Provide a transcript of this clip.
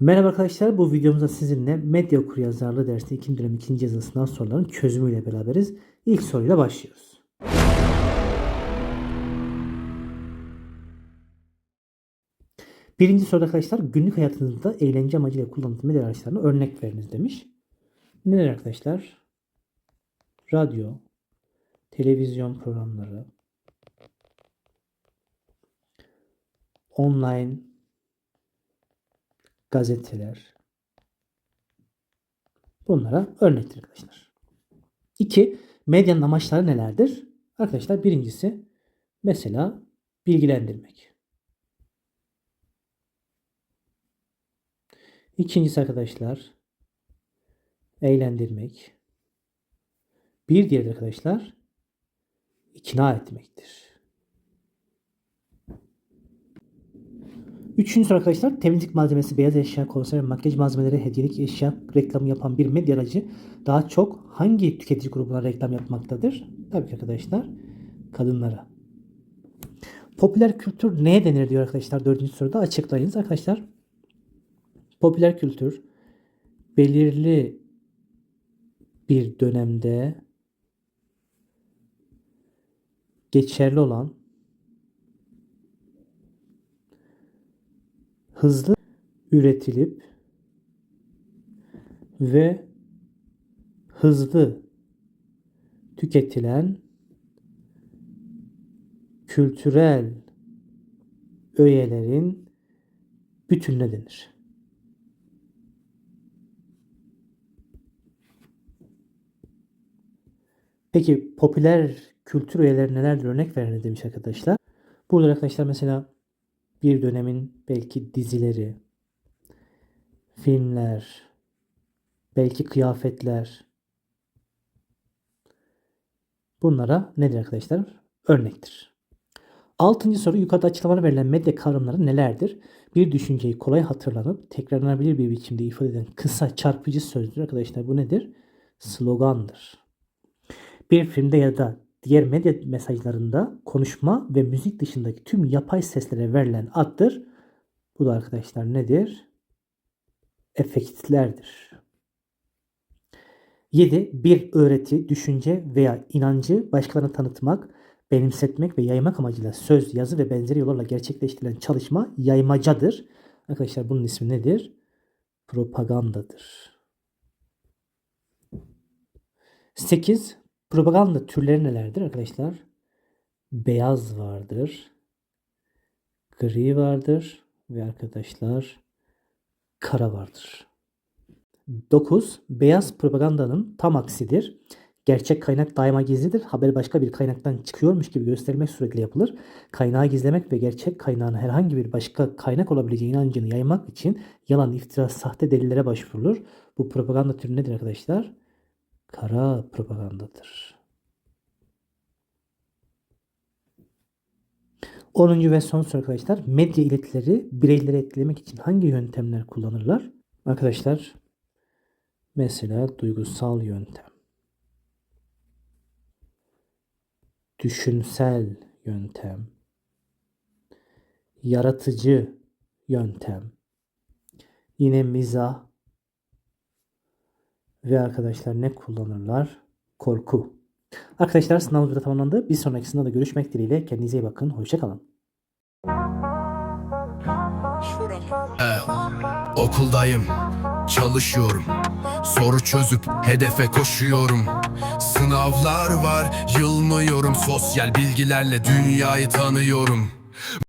Merhaba arkadaşlar, bu videomuzda sizinle medya okuryazarlığı dersinde 2. dönem 2. yazılı sınav sorularının çözümüyle beraberiz. İlk soruyla başlıyoruz. Birinci soruda arkadaşlar günlük hayatınızda eğlence amacıyla kullanılan medya araçlarına örnek veriniz demiş. Neler arkadaşlar? Radyo, televizyon programları, online gazeteler. Bunlara örnektir arkadaşlar. 2. Medyanın amaçları nelerdir? Arkadaşlar birincisi mesela bilgilendirmek. İkincisi arkadaşlar eğlendirmek. Bir diğer arkadaşlar ikna etmektir. Üçüncüsü arkadaşlar temizlik malzemesi, beyaz eşya, konserve, makyaj malzemeleri, hediyelik eşya reklamı yapan bir medya aracı daha çok hangi tüketici grubuna reklam yapmaktadır? Tabii ki arkadaşlar kadınlara. Popüler kültür neye denir diyor arkadaşlar dördüncü soruda açıklayınız arkadaşlar. Popüler kültür belirli bir dönemde geçerli olan hızlı üretilip ve hızlı tüketilen kültürel öğelerin bütününe denir. Peki popüler kültür öğeleri nelerdir örnek verin demiş arkadaşlar. Burada arkadaşlar mesela bir dönemin belki dizileri, filmler, belki kıyafetler. Bunlara nedir arkadaşlar? Örnektir. Altıncı soru yukarıda açıklamada verilen medya kavramları nelerdir? Bir düşünceyi kolay hatırlanıp tekrarlanabilir bir biçimde ifade eden kısa çarpıcı sözdür arkadaşlar. Bu nedir? Slogandır. Bir filmde ya da diğer medya mesajlarında konuşma ve müzik dışındaki tüm yapay seslere verilen addır. Bu da arkadaşlar nedir? Efektlerdir. 7. Bir öğreti, düşünce veya inancı başkalarına tanıtmak, benimsetmek ve yaymak amacıyla söz, yazı ve benzeri yollarla gerçekleştirilen çalışma yaymacadır. Arkadaşlar bunun ismi nedir? Propagandadır. 8. Propaganda türleri nelerdir arkadaşlar? Beyaz vardır. Gri vardır. Ve arkadaşlar kara vardır. 9. Beyaz propagandanın tam aksidir. Gerçek kaynak daima gizlidir. Haber başka bir kaynaktan çıkıyormuş gibi göstermek suretiyle yapılır. Kaynağı gizlemek ve gerçek kaynağın herhangi bir başka kaynak olabileceği inancını yaymak için yalan, iftira, sahte delillere başvurulur. Bu propaganda türü nedir arkadaşlar? Kara propagandadır. 10. ve son soru arkadaşlar. Medya iletileri bireyleri etkilemek için hangi yöntemler kullanırlar? Arkadaşlar mesela duygusal yöntem. Düşünsel yöntem. Yaratıcı yöntem. Yine mizah ve arkadaşlar ne kullanırlar? Korku. Arkadaşlar sınavımız burada tamamlandı. Bir sonraki sınavda görüşmek dileğiyle. Kendinize iyi bakın. Hoşçakalın. Eh, okuldayım, çalışıyorum. Soru çözüp hedefe koşuyorum. Sınavlar var, yılmıyorum. Sosyal bilgilerle dünyayı tanıyorum.